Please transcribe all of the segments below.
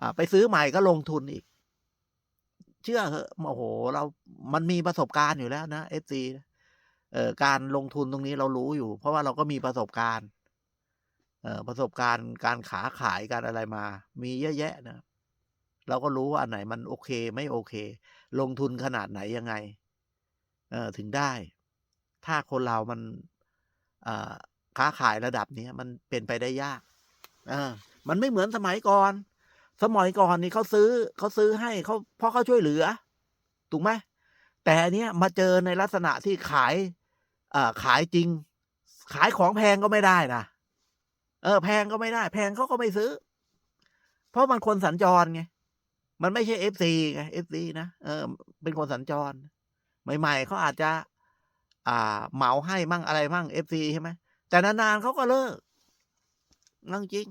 อ่าไปซื้อใหม่ก็ลงทุนอีก เชื่อเหอะโอ้โห เรา มันมีประสบการณ์อยู่แล้วนะเอฟซีเอ่อการลงทุนตรงนี้เรารู้อยู่ เพราะว่าเราก็มีประสบการณ์เอ่อประสบการณ์การขาขายการอะไรมา มีเยอะแยะนะเราก็รู้ว่าอันไหนมันโอเค ไม่โอเค ลงทุนขนาดไหนยังไงเออถึงได้ ถ้าคนเรามันอ่าค้าขายระดับนี้มันเป็นไปได้ยาก เออ มันไม่เหมือนสมัยก่อน สมัยก่อนนี่เขาซื้อเขาซื้อให้เขาเพราะเขาช่วยเหลือ ถูกไหมแต่อันเนี้ยมาเจอในลักษณะที่ขายอ่าขายจริง ขายของแพงก็ไม่ได้นะเออ แพงก็ไม่ได้ แพงเขาก็ไม่ซื้อ เพราะมันคนสัญจรไงมันไม่ใช่เอฟซีไงเอฟซีนะเออ เป็นคนสัญจร ใหม่ ๆเขาอาจจะ อ่า เหมาให้มั่งอะไรมั่งเอฟซีใช่ไหมแต่นานๆเขาก็เลิกนั่งจริง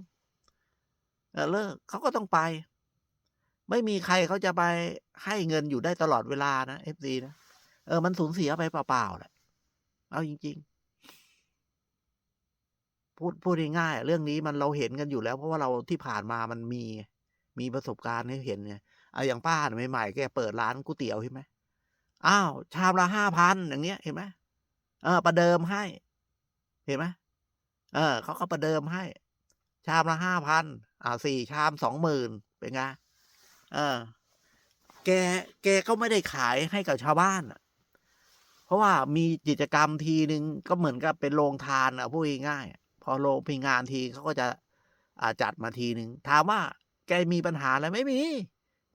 เออเลิกเขาก็ต้องไป ไม่มีใครเขาจะไปให้เงินอยู่ได้ตลอดเวลานะเอฟซีนะเออมันสูญเสียไปเปล่าๆแหละเอาจริง ๆ พูดพูดง่ายๆเรื่องนี้มันเราเห็นกันอยู่แล้ว เพราะว่าเราที่ผ่านมามันมีมีประสบการณ์ให้เห็นไงเอาอย่างป้าใหม่ๆแกเปิดร้านก๋วยเตี๋ยวใช่ไหมอ้าวชามละห้าพันอย่างเงี้ยเห็นไหมเออประเดิมให้ เห็นไหมเออเขาก็ประเดิมให้ ชามละห้าพัน อ่าสี่ชามสองหมื่นเป็นไงเออ แกแกก็ไม่ได้ขายให้กับชาวบ้านอะเพราะว่ามีกิจกรรมทีหนึ่งก็เหมือนกับเป็นโรงทานอะพูดง่ายพอโรงพิงานทีเขาก็จะอ่าจัดมาทีหนึ่งถามว่า แกมีปัญหาอะไรไม่มี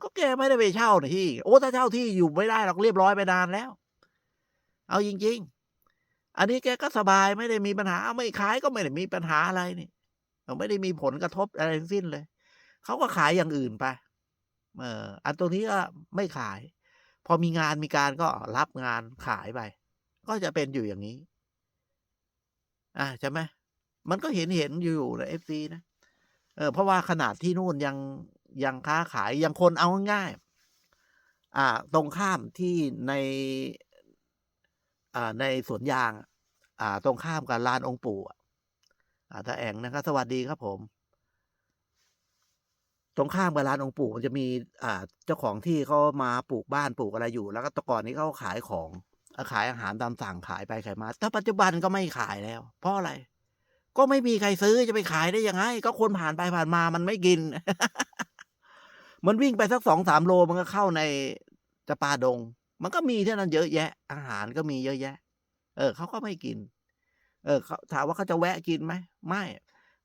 ก็แกไม่ได้ไปเช่าที่ โอ้ถ้าเช่าที่อยู่ไม่ได้หรอกเรียบร้อยไปนานแล้ว เอาจริง ๆ อันนี้แกก็สบายไม่ได้มีปัญหา ไม่ขายก็ไม่ได้มีปัญหาอะไรนี่ ไม่ได้มีผลกระทบอะไรทั้งสิ้นเลย เขาก็ขายอย่างอื่นไป เอออันตรงนี้ก็ไม่ขาย พอมีงานมีการก็รับงานขายไป ก็จะเป็นอยู่อย่างนี้ อ่าใช่ไหมมันก็เห็นเห็นอยู่นะเอฟซีนะ เออเพราะว่าขนาดที่นู่นยังยังค้าขายยังคนเอาง่ายอ่า ตรงข้ามที่ใน อ่าในสวนยาง อ่า ตรงข้ามกับลานองค์ปู่อ่ อาตาแองนะครับ สวัสดีครับผม ตรงข้ามกับร้านองค์ปู่มันจะมี อ่า เจ้าของที่เขามาปลูกบ้านปลูกอะไรอยู่ แล้วก็ตะก่อนนี้เขาขายของขายอาหารตามสั่งขายไปขายมา แต่ปัจจุบันก็ไม่ขายแล้ว เพราะอะไร ก็ไม่มีใครซื้อจะไปขายได้ยังไง ก็คนผ่านไปผ่านมามันไม่กิน มันวิ่งไปสักสองสามโลมันก็เข้าในจะปาดง มันก็มีเท่านั้นเยอะแยะ อาหารก็มีเยอะแยะ เออเขาก็ไม่กิน เออเขาถามว่าเขาจะแวะกินไหมไม่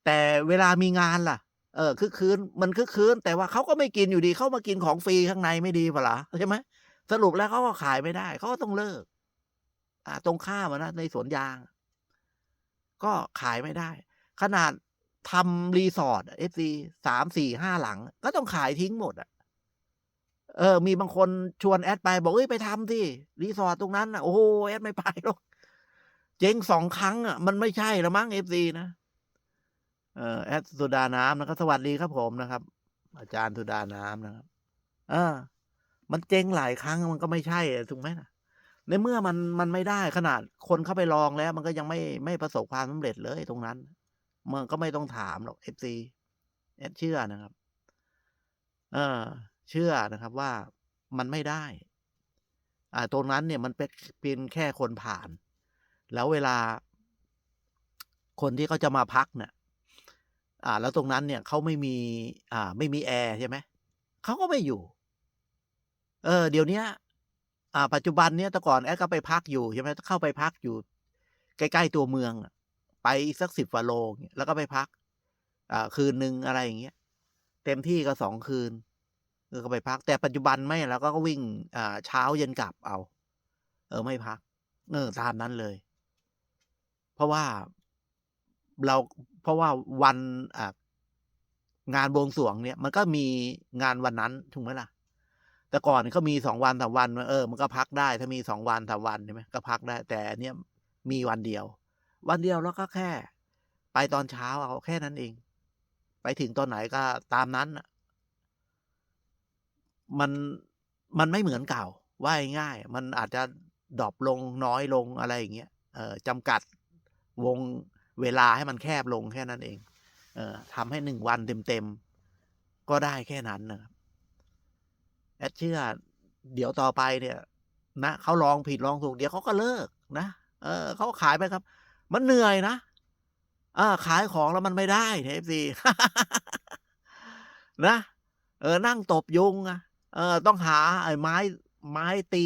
แต่เวลามีงานล่ะ เออคือคืนมันคือคืนแต่ว่าเขาก็ไม่กินอยู่ดีเขามากินของฟรีข้างในไม่ดีเปล่าใช่ไหมสรุปแล้วเขาก็ขายไม่ได้เขาก็ต้องเลิก อ่า ตรงข้ามนะในสวนยาง ก็ขายไม่ได้ ขนาดทำรีสอร์ทเอฟซีสามสี่ห้าหลัง ก็ต้องขายทิ้งหมดอะเออ มีบางคนชวนแอดไป บอกเอ้ยไปทำที่รีสอร์ทตรงนั้นอะโอ้โหแอดไม่ไปหรอก เจ๊งสองครั้งอะมันไม่ใช่ละมั้งเอฟซีนะเออแอดสุดาน้ำนะครับสวัสดีครับผมนะครับ อาจารย์สุดาน้ำนะครับเออมันเจ๊งหลายครั้งมันก็ไม่ใช่ถูกไหมนะในเมื่อมันมันไม่ได้ขนาดคนเข้าไปลองแล้ว มันก็ยังไม่ไม่ประสบความสำเร็จเลยตรงนั้นมันก็ไม่ต้องถามหรอกเอฟซีแอดเชื่อนะครับ เออ เชื่อนะครับว่ามันไม่ได้ อ่าตรงนั้นเนี่ยมันเป็นเป็นแค่คนผ่าน แล้วเวลา คนที่เขาจะมาพักเนี่ยอ่า แล้วตรงนั้นเนี่ยเขาไม่มีอ่า ไม่มีแอร์ใช่ไหมเขาก็ไม่อยู่ เออ เดี๋ยวนี้อ่า ปัจจุบันเนี่ยแต่ก่อนแอดก็ไปพักอยู่ใช่ไหมเข้าไปพักอยู่ ใกล้ ๆ ตัวเมืองไปสักสิบฟาโลแล้วก็ไปพัก อ่า คืนหนึ่งอะไรอย่างเงี้ยเต็มที่ก็สองคืนก็ไปพัก แต่ปัจจุบันไม่แล้วก็วิ่งอ่าเช้าเย็นกลับเอา เออไม่พัก เออตามนั้นเลย เพราะว่าเราเพราะว่าวันอ่างานบวงสรวงเนี่ย มันก็มีงานวันนั้นถูกไหมล่ะ แต่ก่อนเขามีสองวันสามวันเออ มันก็พักได้ถ้ามีสองวันสามวันใช่ไหมก็พักได้ แต่อันเนี้ยมีวันเดียว วันเดียวแล้วก็แค่ ไปตอนเช้าเอาแค่นั้นเอง ไปถึงตอนไหนก็ตามนั้นมันมันไม่เหมือนเก่า ว่าง่าย มันอาจจะดรอปลงน้อยลงอะไรอย่างเงี้ยเออจำกัด วงเวลาให้มันแคบลงแค่นั้นเอง เออทำให้หนึ่งวันเต็มๆ ก็ได้แค่นั้นนะครับ แอดเชื่อ เดี๋ยวต่อไปเนี่ย นะเขาลองผิดลองถูกเดี๋ยวเขาก็เลิกนะ เออเขาขายไปครับ มันเหนื่อยนะอ่าขายของแล้วมันไม่ได้เทฟซีนะ เออ นั่งตบยุงอะเออ ต้องหาไอ้ไม้ ไม้ตี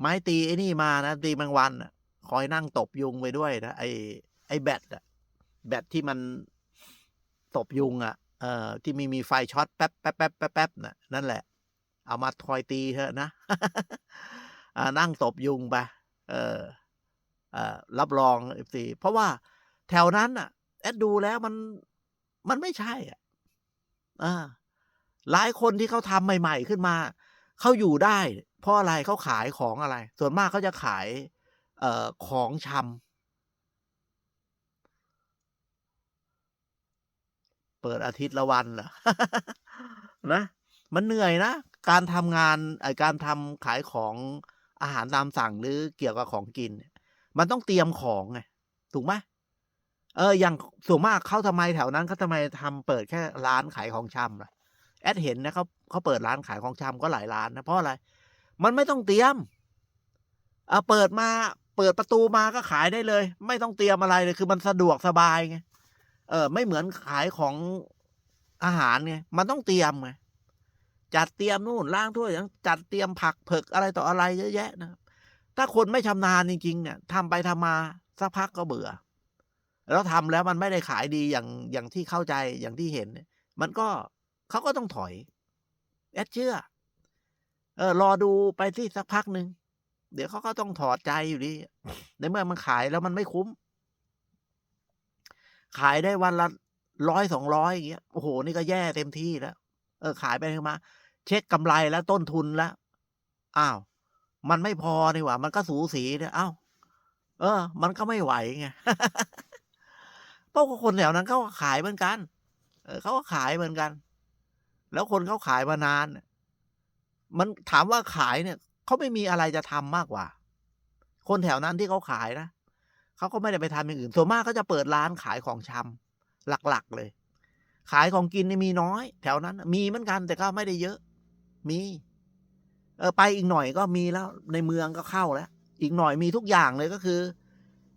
ไม้ตีไอ้นี่มานะ ตีแมงวันอะ คอยนั่งตบยุงไปด้วยนะไอ้ไอ้แบตอะแบตที่มันตบยุงอะเออที่มีมีไฟช็อตแป๊บแป๊บแป๊บแป๊บแป๊บนะนั่นแหละ เอามาคอยตีเถอะนะนั่งตบยุงไปเออเออรับรองเอฟซีเพราะว่าแถวนั้นอะแอดดูแล้วมันมันไม่ใช่อะอ่าหลายคนที่เขาทำใหม่ ๆ ขึ้นมา เขาอยู่ได้ เพราะอะไรเขาขายของอะไร ส่วนมากเขาจะขาย เอ่อของชำเปิดอาทิตย์ละวันเหรอนะ มันเหนื่อยนะ การทำงานไอการทำขายของอาหารตามสั่งหรือเกี่ยวกับของกินเนี่ยมันต้องเตรียมของไงถูกไหมเออ อย่างส่วนมากเขาทำไมแถวนั้นเขาทำไมทำเปิดแค่ร้านขายของชำล่ะ แอดเห็นนะเขาเขาเปิดร้านขายของชำก็หลายร้านนะเพราะอะไร มันไม่ต้องเตรียม เอาเปิดมา เปิดประตูมาก็ขายได้เลย ไม่ต้องเตรียมอะไรเลย คือมันสะดวกสบายไงเออ ไม่เหมือนขายของอาหารไงมันต้องเตรียมไงจัดเตรียมนู่นล้างถ้วยยังจัดเตรียมผักเผือกอะไรต่ออะไรเยอะแยะนะครับถ้าคนไม่ชำนาญจริง ๆ เนี่ยทำไปทำมาสักพักก็เบื่อ แล้วทำแล้วมันไม่ได้ขายดีอย่างอย่างที่เข้าใจอย่างที่เห็นเนี่ยมันก็เขาก็ต้องถอย แอดเชื่อ เออรอดูไปที่สักพักหนึ่ง เดี๋ยวเขาก็ต้องถอดใจอยู่ดี ในเมื่อมันขายแล้วมันไม่คุ้ม ขายได้วันละร้อยสองร้อยอย่างเงี้ย โอ้โห นี่ก็แย่เต็มที่แล้ว เออ ขายไปมา เช็คกำไรแล้วต้นทุนแล้ว อ้าว มันไม่พอนี่หว่า มันก็สูสีเนี่ยอ้าว เออ มันก็ไม่ไหวไงเพราะคนแถวนั้นเขาขายเหมือนกัน เออเขาก็ขายเหมือนกัน แล้วคนเขาขายมานาน มันถามว่าขายเนี่ย เขาไม่มีอะไรจะทำมากกว่า คนแถวนั้นที่เขาขายนะเขาก็ไม่ได้ไปทำอย่างอื่นส่วนมากเขาจะเปิดร้านขายของชำหลักๆเลย ขายของกินมีน้อย แถวนั้น มีเหมือนกันแต่ก็ไม่ได้เยอะ มีเออไปอีกหน่อยก็มีแล้ว ในเมืองก็เข้าแล้ว อีกหน่อยมีทุกอย่างเลยก็คือ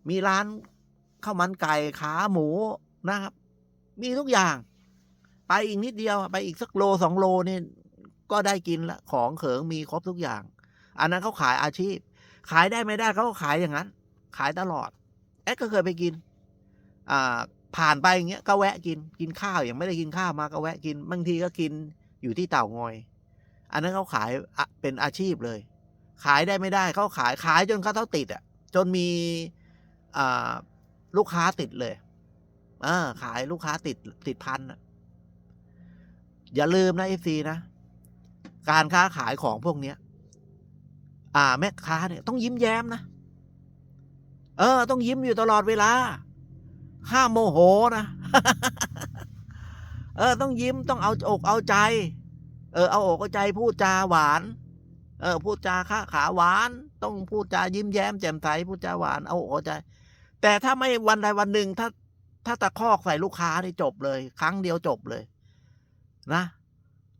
มีร้านข้าวมันไก่ขาหมูนะครับ มีทุกอย่าง ไปอีกนิดเดียว ไปอีกสักโลสองโลนี่ก็ได้กินละของเขิงมีครบทุกอย่าง อันนั้นเขาขายอาชีพ ขายได้ไม่ได้เขาก็ขายอย่างนั้น ขายตลอด แอดก็เคยไปกินอ่าผ่านไปอย่างเงี้ยก็แวะกินกินข้าวอย่างไม่ได้กินข้าวมาก็แวะกินบางทีก็กินอยู่ที่เต่างอย อันนั้นเขาขายเป็นอาชีพเลย ขายได้ไม่ได้เขาขายขายจนเขาเท่าติดอะ จนมีอลูกค้าติดเลยเออขายลูกค้าติดติดพันอะอย่าลืมนะเอฟซีนะ การค้าขายของพวกเนี้ย อ่าแม่ค้าเนี่ยต้องยิ้มแย้มนะ เออ ต้องยิ้มอยู่ตลอดเวลา ห้ามโมโหนะ เออ ต้องยิ้มต้องเอาอกเอาใจ เออ เอาอกเอาใจพูดจาหวาน เออ พูดจาค้าขาหวาน ต้องพูดจายิ้มแย้มแจ่มใสพูดจาหวานเอาอกเอาใจ แต่ถ้าไม่วันใดวันหนึ่งถ้าถ้าตะคอกใส่ลูกค้านี่จบเลย ครั้งเดียวจบเลย นะ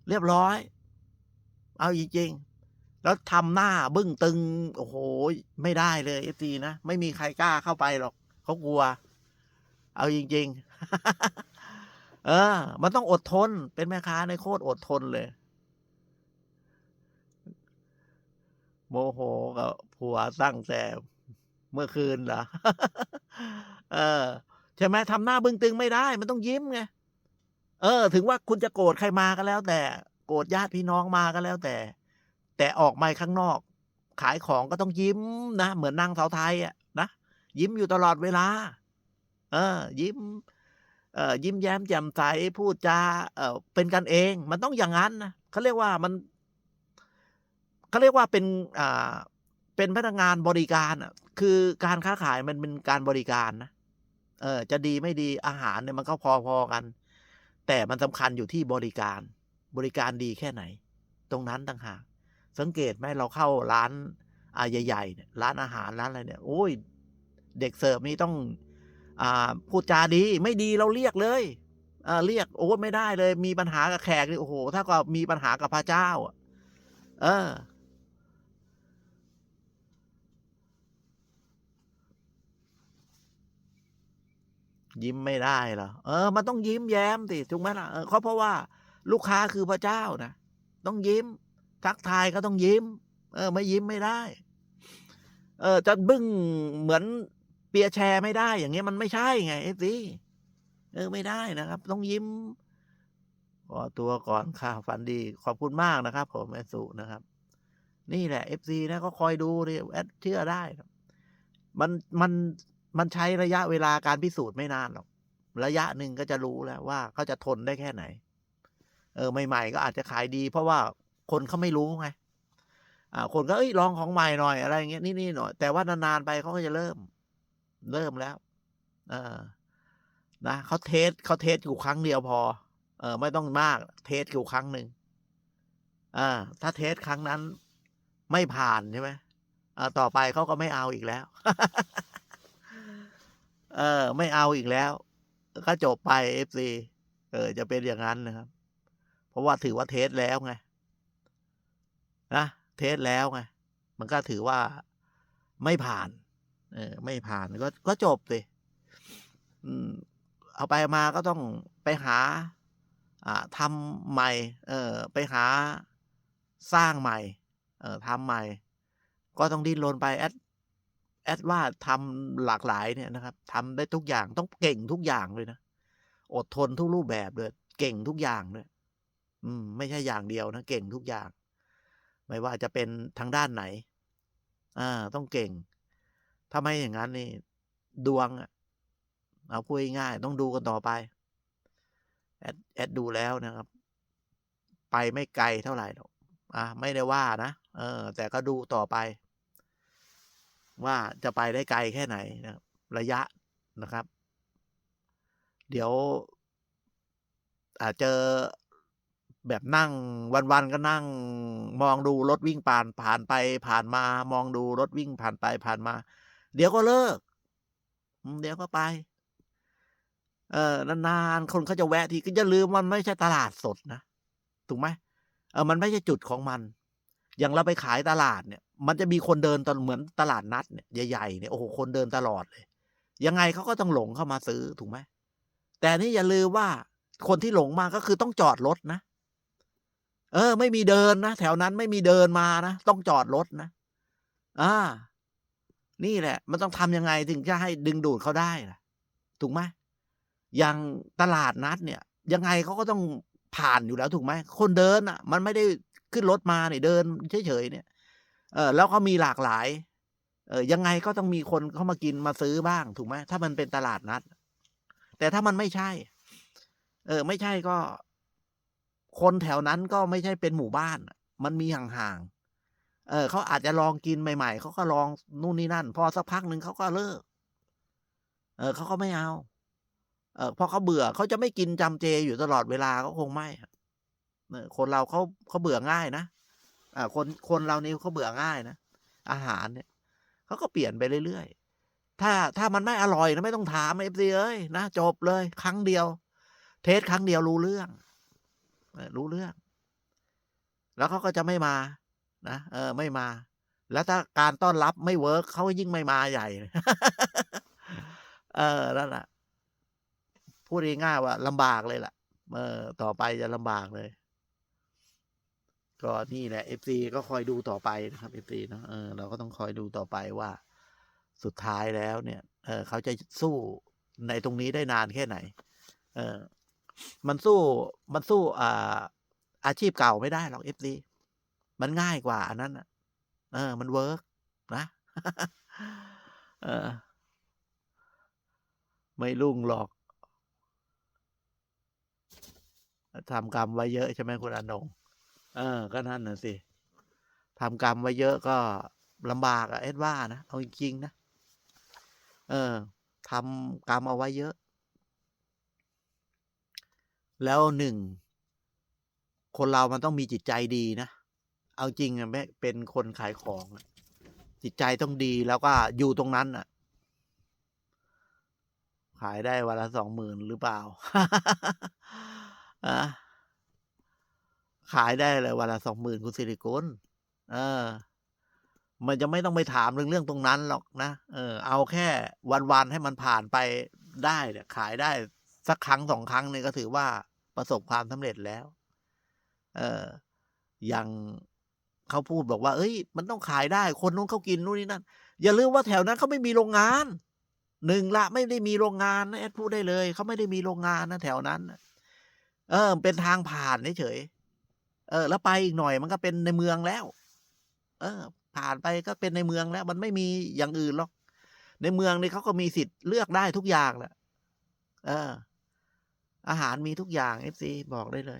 เรียบร้อย เอาจริงๆ แล้วทำหน้าบึ้งตึง โอ้โห ไม่ได้เลยเอฟซีนะ ไม่มีใครกล้าเข้าไปหรอก เขากลัว เอาจริง ๆ เออ มันต้องอดทน เป็นแม่ค้าในโคตรอดทนเลย โมโหกับผัวตั้งแต่เมื่อคืนเหรอ เออ ใช่ไหมทำหน้าบึ้งตึงไม่ได้ มันต้องยิ้มไง เออ ถึงว่าคุณจะโกรธใครมาก็แล้วแต่ โกรธญาติพี่น้องมาก็แล้วแต่ แต่ออกมาข้างนอก ขายของก็ต้องยิ้มนะเหมือนนางสาวไทยอะนะยิ้มอยู่ตลอดเวลา เออ ยิ้ม เอ่อยิ้มแย้มแจ่มใสพูดจาเอ่อเป็นกันเอง มันต้องอย่างนั้นนะเขาเรียกว่ามันเขาเรียกว่าเป็นอ่าเป็นพนักงานบริการอะ คือการค้าขายมันเป็นการบริการนะเออ จะดีไม่ดีอาหารเนี่ยมันก็พอๆกัน แต่มันสำคัญอยู่ที่บริการ บริการดีแค่ไหน ตรงนั้นต่างหาก สังเกตไหมเราเข้าร้านอ่าใหญ่ๆเนี่ยร้านอาหารร้านอะไรเนี่ย โอ้ย เด็กเสิร์ฟนี่ต้องอ่าพูดจาดี ไม่ดีเราเรียกเลยเเรียกโอ้ไม่ได้เลย มีปัญหากับแขกนี่โอ้โห ถ้าก็มีปัญหากับพระเจ้าเออ ยิ้มไม่ได้เหรอเออ มันต้องยิ้มแย้มสิถูกไหมล่ะเออเขาเพราะว่า ลูกค้าคือพระเจ้านะต้องยิ้ม ทักทายก็ต้องยิ้ม เออ ไม่ยิ้มไม่ได้ เออ จะบึ้งเหมือนเปียแชร์ไม่ได้ อย่างเงี้ยมันไม่ใช่ไงเอฟซีเออไม่ได้นะครับ ต้องยิ้มขอตัวก่อนค่ะฝันดีขอบคุณมากนะครับ ผมแอสุนะครับ นี่แหละเอฟซีนะก็คอยดูดิแอดเชื่อได้ครับมันมันมันใช้ระยะเวลาการพิสูจน์ไม่นานหรอก ระยะหนึ่งก็จะรู้แล้วว่าเขาจะทนได้แค่ไหน เออใหม่ ๆ ก็อาจจะขายดี เพราะว่า คนเขาไม่รู้ไงอ่าคนก็เอ้ยลองของใหม่หน่อยอะไรเงี้ยนี่นี่หน่อย แต่ว่านานๆไปเขาก็จะเริ่ม เริ่มแล้ว เออนะเขาเทสเขาเทสอยู่ครั้งเดียวพอ เออ ไม่ต้องมาก เทสอยู่ครั้งหนึ่งอ่าถ้าเทสครั้งนั้น ไม่ผ่านใช่ไหมอ่าต่อไปเขาก็ไม่เอาอีกแล้ว เออ ไม่เอาอีกแล้ว ก็จบไปเอฟซีเออ จะเป็นอย่างนั้นนะครับ เพราะว่าถือว่าเทสแล้วไง นะเทสแล้วไงมันก็ถือว่าไม่ผ่าน เออ ไม่ผ่านก็ก็จบสิเอาไปมาก็ต้องไปหา อ่าทำใหม่ เออ ไปหาสร้างใหม่ เออทำใหม่ ก็ต้องดิ้นรนไปแอดแอดว่าทำหลากหลายเนี่ยนะครับทำได้ทุกอย่างต้องเก่งทุกอย่างเลยนะอดทนทุกรูปแบบเลยเก่งทุกอย่างเลยอืม ไม่ใช่อย่างเดียวนะ เก่งทุกอย่าง ไม่ว่าจะเป็นทางด้านไหน อ่า ต้องเก่ง ถ้าไม่อย่างนั้นนี่ ดวงเอาพูดง่ายต้องดูกันต่อไป แอดแอดดูแล้วนะครับ ไปไม่ไกลเท่าไหร่หรอกอะไม่ได้ว่านะ เออ แต่ก็ดูต่อไป ว่าจะไปได้ไกลแค่ไหนนะครับระยะนะครับ เดี๋ยวอาจเจอ แบบนั่งวันๆก็นั่ง มองดูรถวิ่งผ่านผ่านไปผ่านมา มองดูรถวิ่งผ่านไปผ่านมา เดี๋ยวก็เลิก เดี๋ยวก็ไป เออนานๆคนเขาจะแวะทีก็อย่าลืมมันไม่ใช่ตลาดสดนะถูกไหมเออมันไม่ใช่จุดของมัน อย่างเราไปขายตลาดเนี่ย มันจะมีคนเดินตอนเหมือนตลาดนัดเนี่ยใหญ่ๆเนี่ยโอ้โหคนเดินตลอดเลย ยังไงเขาก็ต้องหลงเข้ามาซื้อถูกไหมแต่นี่อย่าลืมว่าคนที่หลงมาก็คือต้องจอดรถนะ เออ ไม่มีเดินนะแถวนั้นไม่มีเดินมานะต้องจอดรถนะอ่า นี่แหละ มันต้องทำยังไงถึงจะให้ดึงดูดเขาได้ล่ะ ถูกไหมอย่างตลาดนัดเนี่ย ยังไงเขาก็ต้องผ่านอยู่แล้วถูกไหมคนเดินอะ มันไม่ได้ขึ้นรถมาเนี่ยเดินเฉยๆเนี่ย เออแล้วเขามีหลากหลาย เออยังไงก็ต้องมีคนเข้ามากินมาซื้อบ้าง ถูกไหมถ้ามันเป็นตลาดนัด แต่ถ้ามันไม่ใช่ เออ ไม่ใช่ก็ คนแถวนั้นก็ไม่ใช่เป็นหมู่บ้าน มันมีห่างๆ เออเขาอาจจะลองกินใหม่ ๆ เขาก็ลองนู่นนี่นั่น พอสักพักหนึ่งเขาก็เลิก เออเขาก็ไม่เอา เออพอเขาเบื่อเขาจะไม่กินจำเจอยู่ตลอดเวลาก็คงไม่เออคนเราเขาเขาเบื่อง่ายนะอ่าคนคนเรานี่เขาเบื่อง่ายนะอาหารเนี่ยเขาก็เปลี่ยนไปเรื่อยๆ ถ้าถ้ามันไม่อร่อยนะไม่ต้องถามเอฟซีเอ้ยนะจบเลย ครั้งเดียว เทสครั้งเดียวรู้เรื่อง รู้เรื่อง แล้วเขาก็จะไม่มา นะเออ ไม่มา แล้วถ้าการต้อนรับไม่เวิร์กเขาก็ยิ่งไม่มาใหญ่ เออนั่นแหละพูดง่ายๆว่าลำบากเลยล่ะเออต่อไปจะลำบากเลย ก็นี่แหละเอฟซีก็คอยดูต่อไปนะครับเอฟซีเนาะเออเราก็ต้องคอยดูต่อไปว่า สุดท้ายแล้วเนี่ย เออเขาจะสู้ในตรงนี้ได้นานแค่ไหน เออ มันสู้มันสู้อ่าอาชีพเก่าไม่ได้หรอกเอฟซีมันง่ายกว่าอันนั้นอะเออ มันเวิร์กนะเออ ไม่รุ่งหรอกทำกรรมไว้เยอะใช่ไหมคุณอนงเออ ก็นั่นน่ะสิทำกรรมไว้เยอะก็ลำบากอะเอ็ดว่านะเอาจริงๆนะเออทำกรรมเอาไว้เยอะ แล้วหนึ่ง คนเรามันต้องมีจิตใจดีนะ เอาจริงอะแม่เป็นคนขายของ จิตใจต้องดีแล้วก็อยู่ตรงนั้นอะขายได้วันละสองหมื่นหรือเปล่าอะขายได้เลยวันละสองหมื่นคุณสิริกุลเออ มันจะไม่ต้องไปถามเรื่องเรื่องตรงนั้นหรอกนะ เออ เอาแค่วันๆให้มันผ่านไปได้เนี่ยขายได้ สักครั้งสองครั้งเนี่ยก็ถือว่าประสบความสำเร็จแล้ว เอออย่างเขาพูดบอกว่า เอ้ย มันต้องขายได้ คนนู้นเขากินนู่นนี่นั่น อย่าลืมว่าแถวนั้นเขาไม่มีโรงงาน หนึ่งละไม่ได้มีโรงงานนะแอดพูดได้เลย เขาไม่ได้มีโรงงานนะแถวนั้น เออ เป็นทางผ่านเฉย เออ แล้วไปอีกหน่อยมันก็เป็นในเมืองแล้ว เออ ผ่านไปก็เป็นในเมืองแล้ว มันไม่มีอย่างอื่นหรอก ในเมืองนี่เขาก็มีสิทธิ์เลือกได้ทุกอย่างแหละ เออ อาหารมีทุกอย่างเอฟซีบอกได้เลย